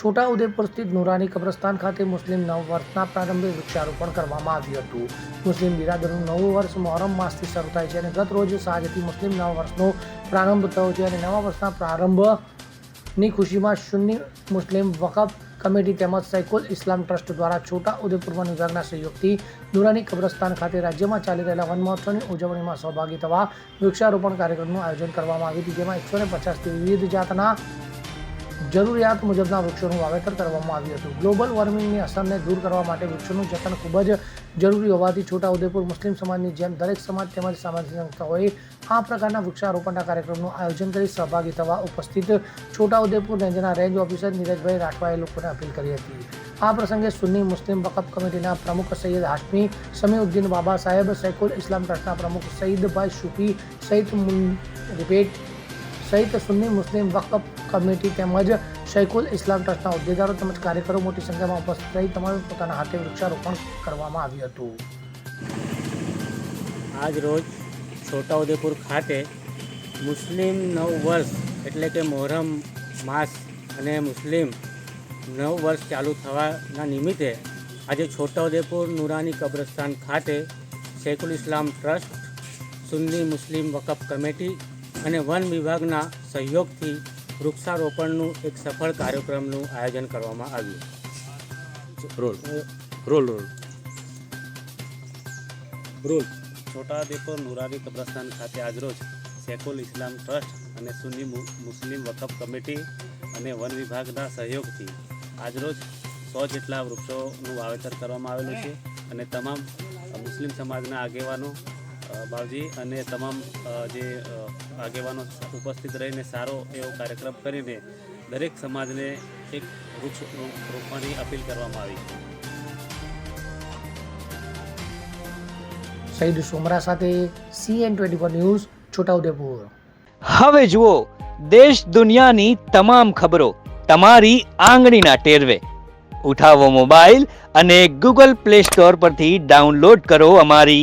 છોટાઉદેપુર સ્થિત નુરાની કબ્રસ્તાન ખાતે મુસ્લિમ નવ વર્ષના પ્રારંભે વૃક્ષારોપણ કરવામાં આવ્યું હતું. મુસ્લિમ બિરાદરનું નવું વર્ષ મોહરમ માસથી શરૂ થાય છે અને ગત રોજ સાંજથી મુસ્લિમ નવ વર્ષનો પ્રારંભ થયો છે અને નવા વર્ષના પ્રારંભની ખુશીમાં સુન્ની મુસ્લિમ વકફ કમિટી તેમજ સૈકુલ ઇસ્લામ ટ્રસ્ટ દ્વારા છોટા ઉદેપુર વન વિભાગના સહયોગથી નુરાની કબ્રસ્તાન ખાતે રાજ્યમાં ચાલી રહેલા વન મહોત્સવની ઉજવણીમાં સહભાગી થવા વૃક્ષારોપણ કાર્યક્રમનું આયોજન કરવામાં આવ્યું હતું. જેમાં એકસો ને પચાસથી વિવિધ જાતના જરૂરિયાત મુજબના વૃક્ષોનું વાવેતર કરવામાં આવ્યું હતું. ગ્લોબલ વોર્મિંગની અસરને દૂર કરવા માટે વૃક્ષોનું જતન ખૂબ જ જરૂરી હોવાથી છોટાઉદેપુર મુસ્લિમ સમાજની જેમ દરેક સમાજ તેમજ સામાજિક સંસ્થાઓએ આ પ્રકારના વૃક્ષારોપણના કાર્યક્રમનું આયોજન કરી સહભાગી થવા ઉપસ્થિત છોટાઉદેપુર રેન્જના રેન્જ ઓફિસર નીરજભાઈ રાઠવાએ લોકોને અપીલ કરી હતી. આ પ્રસંગે સુન્ની મુસ્લિમ વકફ કમિટીના પ્રમુખ સૈયદ હાશમી, સમીઉદ્દીન બાબા સાહેબ, સૈકુલ ઇસ્લામ ટ્રસ્ટના પ્રમુખ સઈદભાઈ શુફી સહિત રિપેટ સહિત સુન્ની મુસ્લિમ વકફ કમિટી તેમજ શૈખુલ ઇસ્લામ ટ્રસ્ટના હોદ્દેદારો તેમજ કાર્યકરો મોટી સંખ્યામાં ઉપસ્થિત રહી તમામ પોતાના હાથે વૃક્ષારોપણ કરવામાં આવ્યું હતું. આજ રોજ છોટાઉદેપુર ખાતે મુસ્લિમ નવ વર્ષ એટલે કે મોહરમ માસ અને મુસ્લિમ નવ વર્ષ ચાલુ થવાના નિમિત્તે આજે છોટાઉદેપુર નુરાની કબ્રસ્તાન ખાતે શેખુલ ઇસ્લામ ટ્રસ્ટ સુન્ની મુસ્લિમ વકફ કમિટી અને વન વિભાગના સહયોગથી વૃક્ષારોપણનું એક સફળ કાર્યક્રમનું આયોજન કરવામાં આવ્યું. Roll. Roll roll. Roll. Chhota Udepur Noorani કબ્રસ્તાન ખાતે આજરોજ સેકોલ ઇસ્લામ ટ્રસ્ટ અને સુન્ની મુસ્લિમ વકફ કમિટી અને વન વિભાગના સહયોગથી આજરોજ સો જેટલા વૃક્ષોનું વાવેતર કરવામાં આવેલું છે અને તમામ મુસ્લિમ સમાજના આગેવાનો બાવજી અને તમામ જે આગેવાનો ઉપસ્થિત રહીને સારો એવો કાર્યક્રમ કરીને દરેક સમાજને એક વૃક્ષ રોપવાની અપીલ કરવામાં આવી છે. સઈદ સોમરા સાથે CN twenty four news Chhota Udepur. હવે જુઓ દેશ દુનિયાની તમામ ખબરો તમારી આંગળીના ટેરવે. ઉઠાવો મોબાઈલ અને ગૂગલ પ્લે સ્ટોર પરથી ડાઉનલોડ કરો અમારી